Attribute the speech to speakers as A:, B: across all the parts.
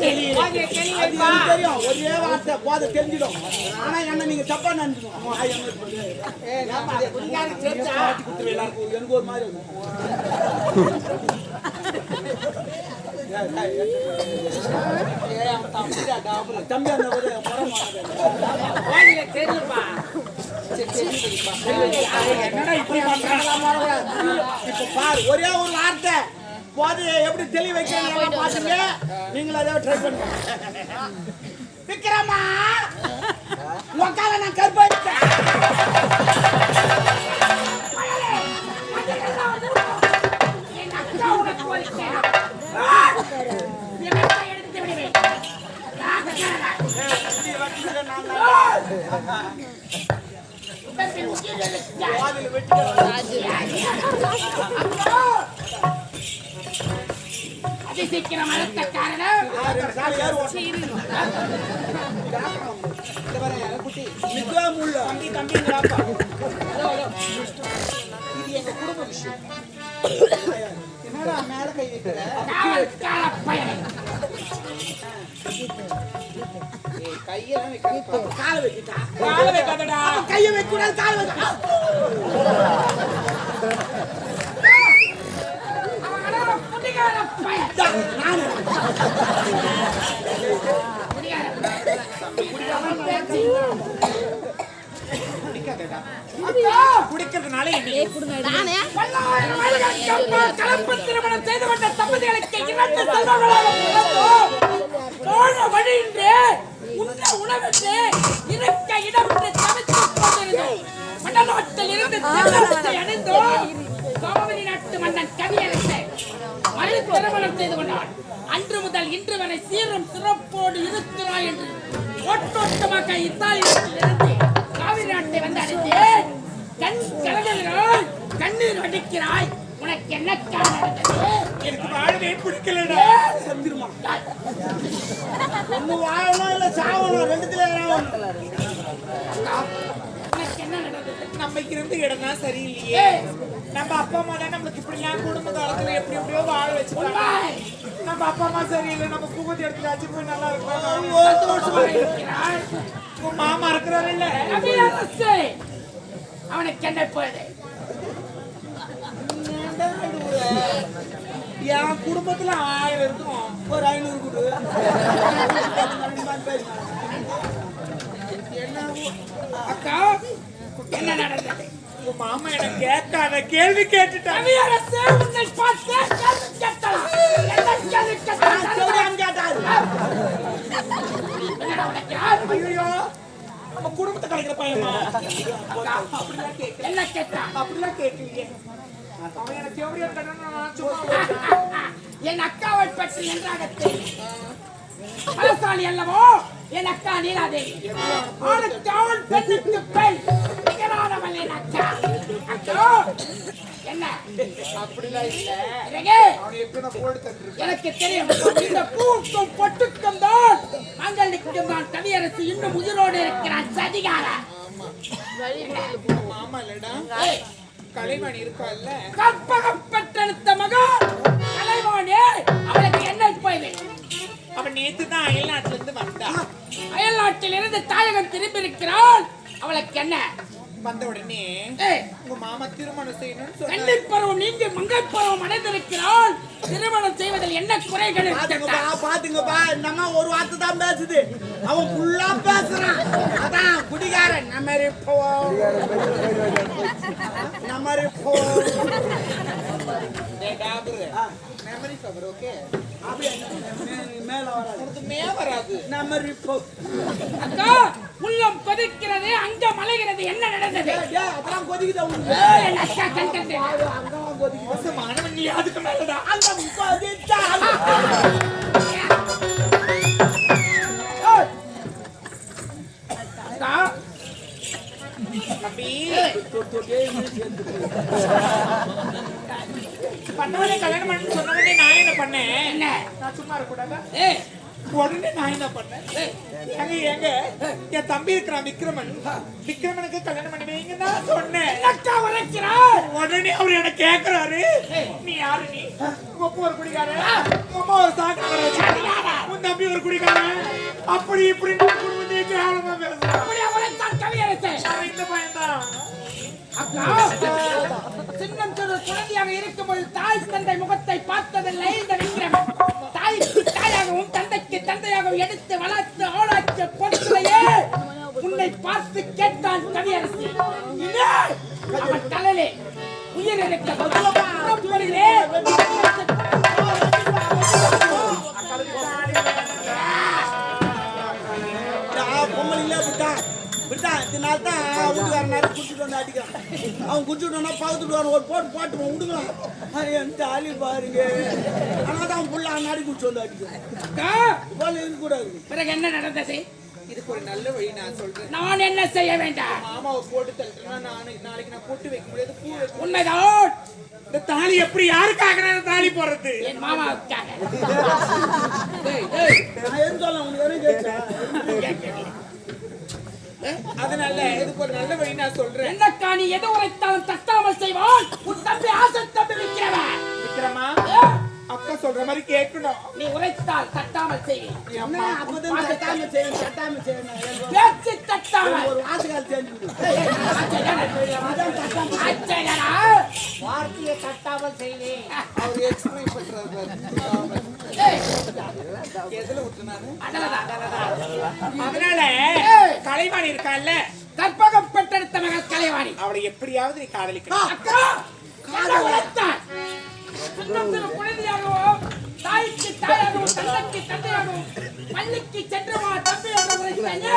A: தெரியும் அது எனக்கு தெரியும் ஒரே வார்த்தை போதை தெரிஞ்சிடும் ஆனா என்ன நீங்க தப்பா நினைச்சிடும் வாய் என்ன எனக்கு ஒரு மாதிரி தம்பி அந்த ஒரே ஒரு வார்த்தை. போது எப்படி தெளி வைக்கிறாங்க பாத்துங்க நீங்களும் அதே ட்ரை பண்ணுங்க. விக்ரமா உக்கால நான் கருப்பாயிட்டேன் Yeah. வெட்டிக்கிறேன்
B: அதிசீக்கிரம் அடுத்த காரணம்.
C: தம்பி தம்பிங்கிறாப்பா
A: இது எங்க குடும்ப விஷயம். மேல கை வைக்கிற? கையை வைக்கூடாது காலை
C: குடிக்கிறதுனால
B: கலப்பு திருமணம் செய்து கொண்ட தம்பதிகளுக்கு இரண்டு செல்வங்களாக போன வழியின்றி உண்ண உணவின்றி இருக்க இடமின்றி தவித்துக் கொண்டிருந்தோம். வடநாட்டில் இருந்து தென்னாட்டை அடைந்தோம். காவிரி நாட்டு மன்னன் கவியரசை மறு திருமணம் செய்து கொண்டான் அன்று முதல் இன்று வரை சீரும் சிறப்போடு இருக்கிறாய் என்று ஓட்டோட்டமாக இத்தாலி நாட்டிலிருந்து காவிரி நாட்டை வந்து அடைந்தேன் கண் கலங்குகிறாய் கண்ணீர் வடிக்கிறாய் உனக்கு என்ன
C: எனக்கு வாழவே பிடிக்கலடா.
A: செத்துருமா. ஒண்ணு வாழணும் இல்ல சாவணும்? ரெண்டுத்துல ஏதாவது ஒண்ணு.
B: உனக்கு என்ன நடந்தது?
C: நம்ம இருந்த இடம் தான் சரியில்லையே. நம்ம அப்பா அம்மா தான் நம்மளுக்கு இப்படி எல்லாம் குடும்ப காலத்துல எப்படி எப்படியோ வாழ
B: உண்மை.
C: நம்ம அப்பா அம்மா சரியில்லை நம்ம குகுதி இடத்துல போய் நல்லா உங்க மாமா இருக்கிறாரு இல்ல?
B: அவனுக்கு என்ன போகுது?
C: என் குடும்பத்துல ஆயிரம் இருக்கும்.
A: ஒரு ஐநூறு கொடு.
B: அக்கா என்ன நடந்தது?
C: உங்க மாமா என்ன கேட்காத கேள்வி
A: செவடியான்னு கேட்டாரு.
C: ஐயோ நம்ம குடும்பத்தை கலைக்கிற பையமா?
B: என்ன கேட்டா?
C: அப்படிலாம் கேட்கலையே. அவன் எனக்கு எப்படி
B: என் அக்காவை பற்றி நன்றாக தெரியும். பலசாலி அல்லவோ? என் அக்கா நீலாதேவி. ஆணுக்கு அவள் பெண்ணுக்கு பெண். நிகரானவள் அக்கா அக்கா என்ன
C: அப்படிலாம்
B: எனக்கு தெரியும் இந்த பூக்கும் பொட்டுக்கும் தான் மங்களுக்கு தான் கவியரசு இன்னும் உயிரோடு இருக்கிறான் சதிகார
C: கலைவாணி இருக்கால்ல
B: கற்பகம் மகன் கலைவாணி அவளுக்கு என்ன போய்
C: அவன் நேத்து தான் இருந்து வந்தா
B: அயல்நாட்டில் தாயகம் திரும்பி இருக்கிறாள் அவளுக்கு என்ன?
C: வந்த உடனே உங்க மாமா திருமணம் செய்யணும்னு சொன்னாரு.
B: கண்ணீர் பருவம் நீங்கி மங்கை பருவம் அடைந்திருக்கிறாள். திருமணம் செய்வதில் என்ன குறைகள்
A: பாத்துங்கப்பா? பாத்துங்கப்பா இந்த அம்மா ஒரு வார்த்தை தான் பேசுது. அவன் ஃபுல்லா பேசுறான். அதான் குடிகாரன் நம்ம மாதிரி போ நம்ம மாதிரி போ
C: டேய் டாபரு மெமரி பவர் ஓகே
A: மேல வராது.
C: வராது
A: நம்ம
B: அக்கா உள்ளம் கொதிக்கிறது அங்க மலைகிறது. என்ன நடந்தது?
A: அதெல்லாம் கொதிக்குதா.
C: மோசமானவன் நீ அதுக்கு மேலடா.
A: அந்த கொதிச்சா,
B: அக்கா,
C: தம்பி. பண்ணவனே கல்யாணம் பண்ணு சொன்னவனே நான் என்ன பண்ணேன்?
B: என்ன?
C: நான் சும்மா இருக்கக்கூடாதா?
B: ஏய்,
C: உடனே நான் என்ன பண்ணேன்? ஏங்க ஏங்க என் தம்பி இருக்கிறான் விக்ரமன். விக்ரமனுக்கு கல்யாணம் பண்ணி வைங்கன்னு நான் சொன்னேன்
B: உரைக்கிறார்?
C: உடனே அவர் என்ன கேக்குறாரு. நீ யாரு நீ? உங்க அப்பா ஒரு குடிக்காரன் உங்க அம்மா ஒரு சாக்காரன் உன் தம்பி ஒரு குடிக்காரன் அப்படி இப்படி குடும்பத்தையே கேவலமா பேசுறான். இந்த பையன்தான்.
B: அக்கா சின்னம் சிறு குழந்தையாக இருக்கும்போது தாய் தந்தை முகத்தை பார்த்ததில்லை இந்த விக்ரமன் தாய் தாயாகவும் தந்தைக்கு தந்தையாகவும் எடுத்து வளர்த்து ஆளாக்கிய பொருட்களையே உன்னை பார்த்து கேட்டான் கவியரசி. இது அவன் தலையிலே உயிர் இருக்க
A: அடிக்கிறான் அவன் குடிச்சிட்டு வந்தா பக்கத்துட்டு வர ஒரு போட்டு போட்டு அது என் தாலி பாருங்க. ஆனால் தான் அவன் புள்ள அண்ணாடி குடிச்சு வந்து அடிக்கிறான் போல இருக்கக்கூடாது.
B: பிறகு என்ன நடந்தது?
C: இதுக்கு ஒரு நல்ல வழி நான் சொல்றேன்.
B: நான் என்ன செய்ய வேண்டாம்?
C: மாமாவை போட்டு தள்ளிட்டேன்னா நானு நாளைக்கு நான் பொட்டு வைக்க முடியாது பூ வைக்க
B: உண்மைதான்.
C: இந்த தாலி எப்படி யாருக்காக நான் தாலி போடுறது?
B: என் மாமாவுக்காக.
A: நான் சொல்ல
C: அதனால இதுக்கு ஒரு நல்ல வழி நான் சொல்றேன்.
B: என்னக்கா நீ எது உரைத்தாலும் தட்டாமல் செய்வான் உன் தம்பி ஆசை தம்பி விக்கிறவன்
C: விக்ரமா அக்கா சொல்ற மாதிரி கேட்கணும்.
B: நீ உரைத்தால் தட்டாமல் செய்வேன்
A: அப்பதான் தட்டாம செய்யணும் தட்டாம செய்யணும்
B: பேச்சு தட்டாமல்.
A: ஒரு வாசகால் தெரிஞ்சு.
C: வார்த்தையை தட்டாமல் செய்வேன். அவர் எக்ஸ்பிளைன் பண்றாரு அதனால கலைவாணி இருக்கால்ல
B: கற்பகம் பெற்றெடுத்த மகள் கலைவாணி.
C: அவளை எப்படியாவது நீ காதலிக்கணும்.
B: அக்கா சிறு குழந்தையாகவும் தாய்க்கு தாயாகவும் தந்தைக்கு தந்தையாகவும். பள்ளிக்கு சென்றவா உரைத்தாயே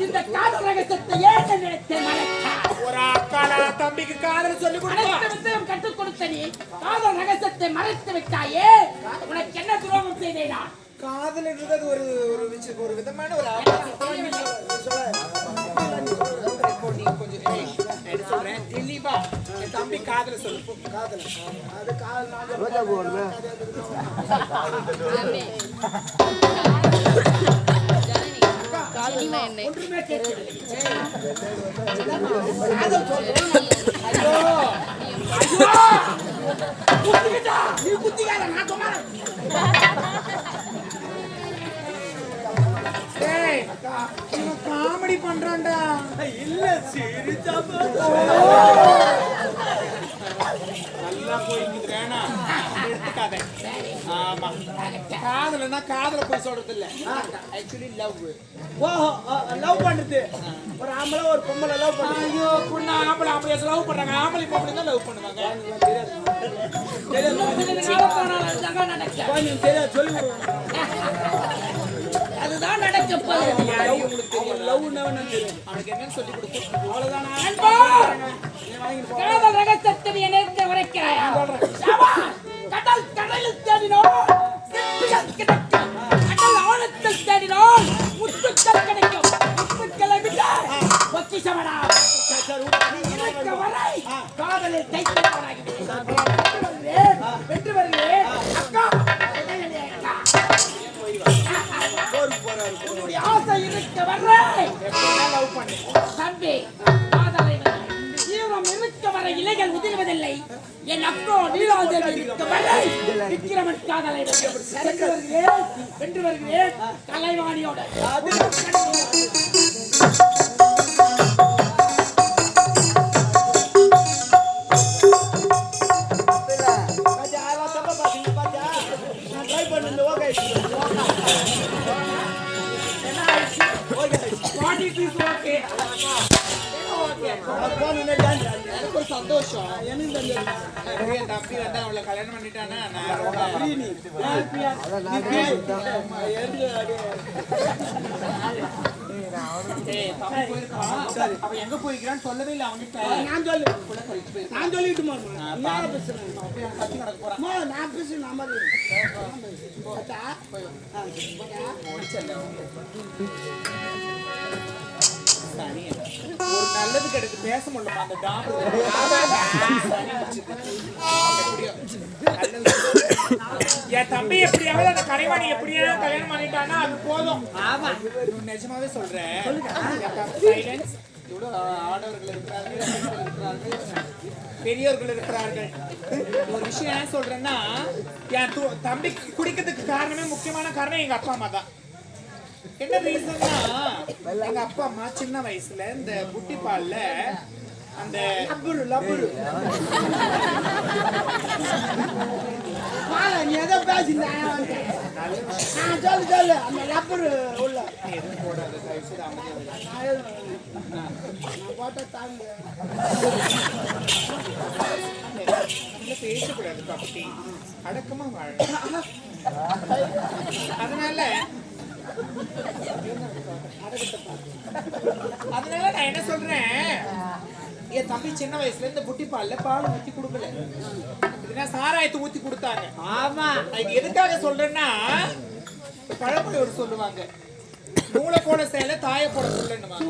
B: இந்த காதல் ரகசியத்தை ஏன் நினைத்து மறைத்தாய்
C: ஒரு அக்கால தம்பிக்கு காதல் சொல்லி கொடுத்தா
B: அனைத்து வித்தையும் கற்றுக் கொடுத்த நீ காதல் ரகசியத்தை மறைத்து விட்டாயே? உனக்கு என்ன துரோகம் செய்தேன்? நான்
C: காதல் என்றது ஒரு ஒரு விஷயம் ஒரு விதமான ஒரு கொஞ்சம் சொல்றேன் தெளிவா என் தம்பி காதல சொல்லு. போ.
A: காதல். அது காதல்
C: ஏய், இவன் காமெடி பண்றான்டா.
A: இல்ல சிரிச்சா
C: நல்லா போய்க்குது வேணாம் எடுத்துக்காத ஆமா காதல்னா காதல போய் சொல்றது இல்ல ஆக்சுவலி லவ்
A: ஓஹோ லவ் பண்றது. ஒரு ஆம்பளை ஒரு பொம்பளை லவ் பண்ணு
C: ஐயோ பொண்ணு ஆம்பளை ஆம்பளை லவ் பண்றாங்க. ஆம்பளை பொம்பளை தான் லவ் பண்ணுவாங்க.
A: கொஞ்சம் தெரியாது. சொல்லி
B: அதுதான் நடக்க போகுது
C: உங்களுக்கு தெரியும்.
A: லவ் தெரியும்?
C: அவனுக்கு என்னன்னு சொல்லி கொடுக்கும் அவ்வளவுதானா?
B: காதல் ரகசியத்தை நீ என்னிடத்தை உரைக்கிறாயா? கடல் கிடைக்கும். கடல் ஆழத்தில் தேடினோம் முத்துக்கள் கிடைக்கும். முத்துக்களை விட இருக்க வரை காதலில் வென்று வருகிறேன், அக்கா, உன்னுடைய ஆசை இருக்க வரை தம்பி காதலை இருக்க வரை இலைகள் உதிர்வதில்லை. என் அக்கோ நீலாதேவி இருக்க வரை காதலை வென்று வருகிறேன் வென்று வருகிறேன் கலைவாணியோட சந்தோஷம்.
C: என் தம்பி வந்து அவளை கல்யாணம் பண்ணிட்டானா? நான். அவன் எங்க போயிருக்கான்னு சொல்லவே இல்லை அவன்கிட்ட.
A: நான் சொல்லு. நான் சொல்லிட்டு நான் பேசுறேன்.
C: கத்தி நடக்க போறான்.
A: அம்மா, நான் பேசுறேன். நான் அத்தா. ஆ,
C: சரி. ஒரு நல்லது கிடைக்கு பேச முடியலமா அந்த டாக்டர் என் தம்பி எப்படியாவது அந்த கரைவாணி எப்படியாவது கல்யாணம் பண்ணிட்டானா அது போதும் ஆமா நிஜமாவே சொல்றேன் சைலன்ஸ் இவ்வளவு ஆடவர்கள் இருக்கிறார்கள் இருக்கிறார்கள் பெரியவர்கள் இருக்கிறார்கள் ஒரு விஷயம் என்ன சொல்றேன்னா என் து- தம்பி குடிக்கிறதுக்கு காரணமே முக்கியமான காரணம் எங்க அப்பா அம்மா தான் என்ன ரீசன்னா எங்க அப்பா அம்மா சின்ன வயசுல இந்த புட்டி பால்ல அந்த
A: லப்பரு லப்பரு வாழ, நீ எதோ பேசியிருந்த, ஆ, சொல்லு சொல்லு. அந்த லப்பரு உள்ள. நான் நான் போட்ட தாங்க.
C: பேசக்கூடாது பாப்பி அடக்கமா வாழ அதனால அதனால நான் என்ன சொல்றேன் என் தம்பி சின்ன வயசுல இந்த புட்டி பால்ல பால் ஊத்தி கொடுக்கல. இதுனா சாராயத்தை ஊத்தி கொடுத்தாங்க. ஆமா இது எதுக்காக சொல்றேன்னா பழமொழி ஒரு சொல்லுவாங்க. நூலை போட சேல தாய போட சொல்லுன்னுவாங்க.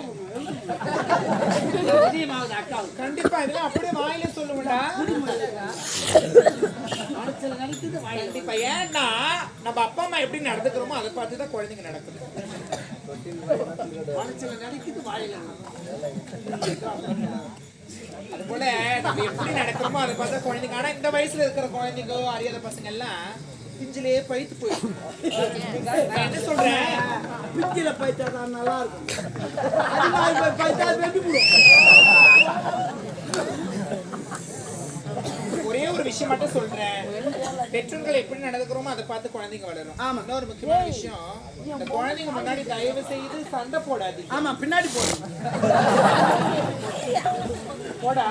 C: கண்டிப்பா இதெல்லாம் அப்படியே வாயில சொல்லுவேன்டா கண்டிப்பா ஏன்னா நம்ம அப்பா அம்மா எப்படி நடந்துக்கிறோமோ அதை பார்த்து தான் குழந்தைங்க நடக்குது. அது போல நம்ம எப்படி நடக்கிறோமோ அதை பார்த்தா குழந்தைங்க. ஆனா இந்த வயசுல இருக்கிற குழந்தைங்க அறியாத பசங்க எல்லாம் பிஞ்சிலேயே பைத்து போயிடும் நான் என்ன சொல்றேன்?
A: பிச்சில பைத்தா தான் நல்லா இருக்கும் பைத்தா வெட்டி
C: ஒரே ஒரு விஷயம் மட்டும் சொல்றேன். பெற்றோர்கள் எப்படி நடந்துக்கிறோமோ அதை பார்த்து குழந்தைங்க வளரும். ஆமா. இன்னொரு முக்கியமான விஷயம் இந்த குழந்தைங்க முன்னாடி தயவு செய்து சண்டை போடாதீங்க.
A: ஆமா பின்னாடி போடும்
C: போடா.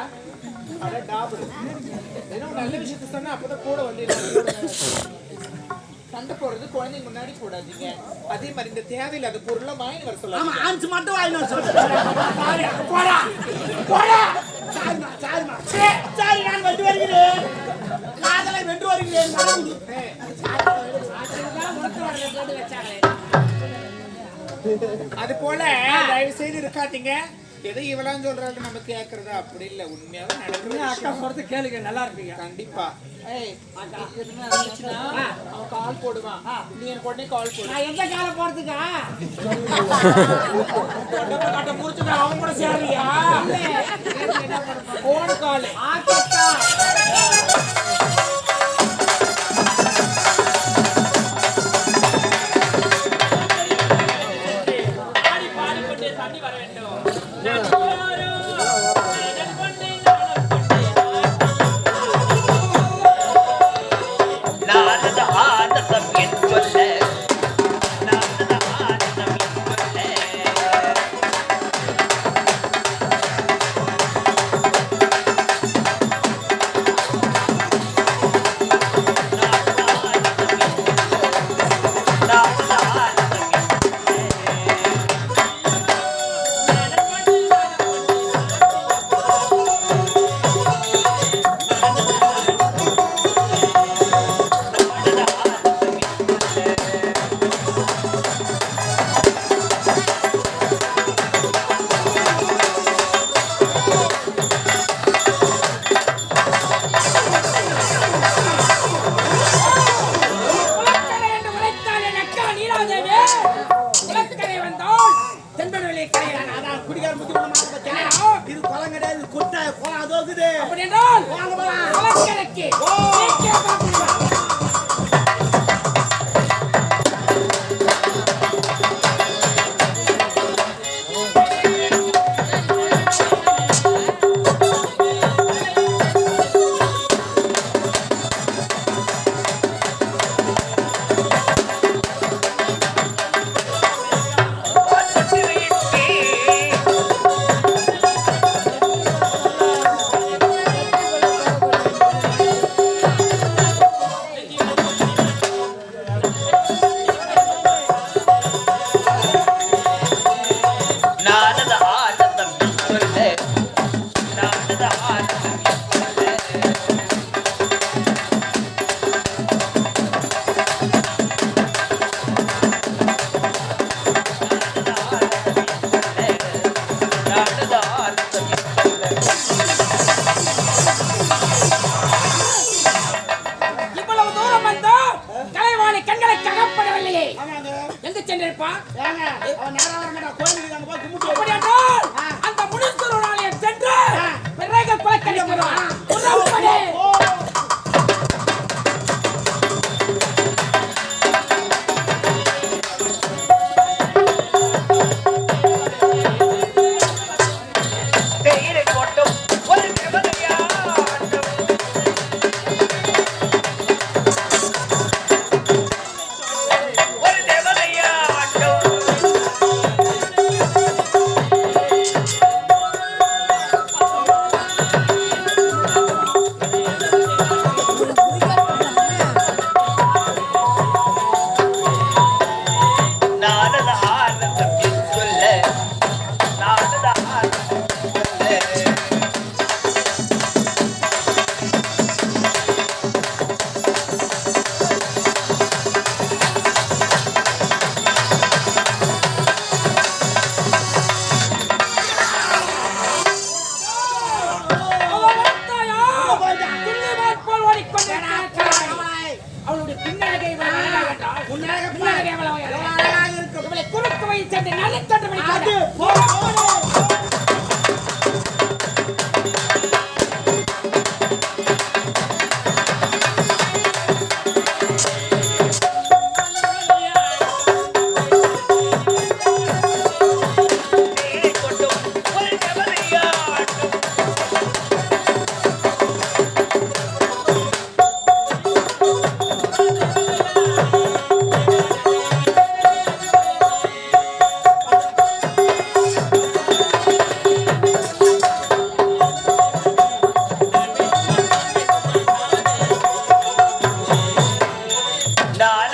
C: அட டாபு. ஒரு நல்ல விஷயத்த சொன்னா அப்பதான் கூட வந்து சண்டை போடுறது குழந்தைங்க முன்னாடி போடாதீங்க. அதே மாதிரி இந்த தேவையில்லாத பொருளை வாங்கி வர சொல்லாம
A: ஆன்ஸ் மட்டும் வாங்கினா சொல்றேன்
C: போடா போடா.
A: சாரிமா சாரிமா சாரி நான் வென்று வருகிறேன். காதலை வென்று வருகிறேன்.
C: அது போல தயவு செய்து இருக்காதீங்க. எதை இவளாம் சொல்றாங்க நம்ம கேக்குறதா? அப்படி இல்ல. உண்மையாவே நடக்குது
B: அக்கா சொல்றது கேளுங்க நல்லா இருப்பீங்க
C: கண்டிப்பா. ஏய், எதுனா இருந்துச்சுன்னா, அவன் கால் போடுவான் நீ எனக்கு உடனே கால் போடு.
B: நான் எந்த காலம் போறதுக்கா?
C: காட்ட முடிச்சுட்டு அவன் கூட சேரியா phone call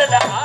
B: da da da.